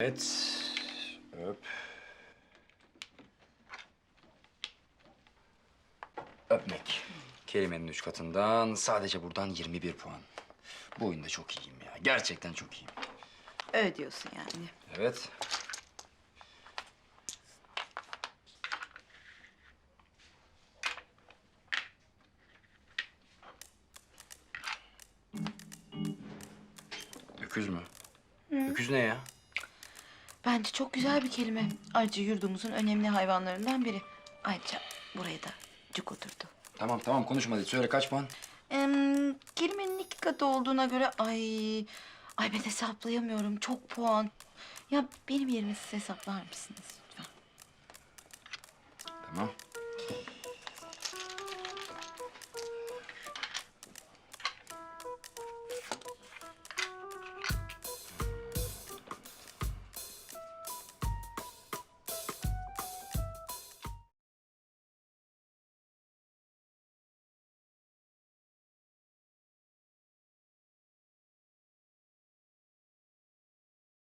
Evet. Öp. Öpmek. Kelimenin üç katından sadece buradan 21 puan. Bu oyunda çok iyiyim ya. Gerçekten çok iyiyim. Öyle diyorsun yani. Evet. Öküz mü? Öküz ne ya? Bence çok güzel bir kelime. Ayrıca yurdumuzun önemli hayvanlarından biri. Ayrıca buraya da cuk oturdu. Tamam tamam konuşma hadi. Söyle kaç puan? Em, kelimenin iki katı olduğuna göre ay ay ben hesaplayamıyorum. Çok puan. Ya benim yerime siz hesaplar mısınız lütfen? Tamam.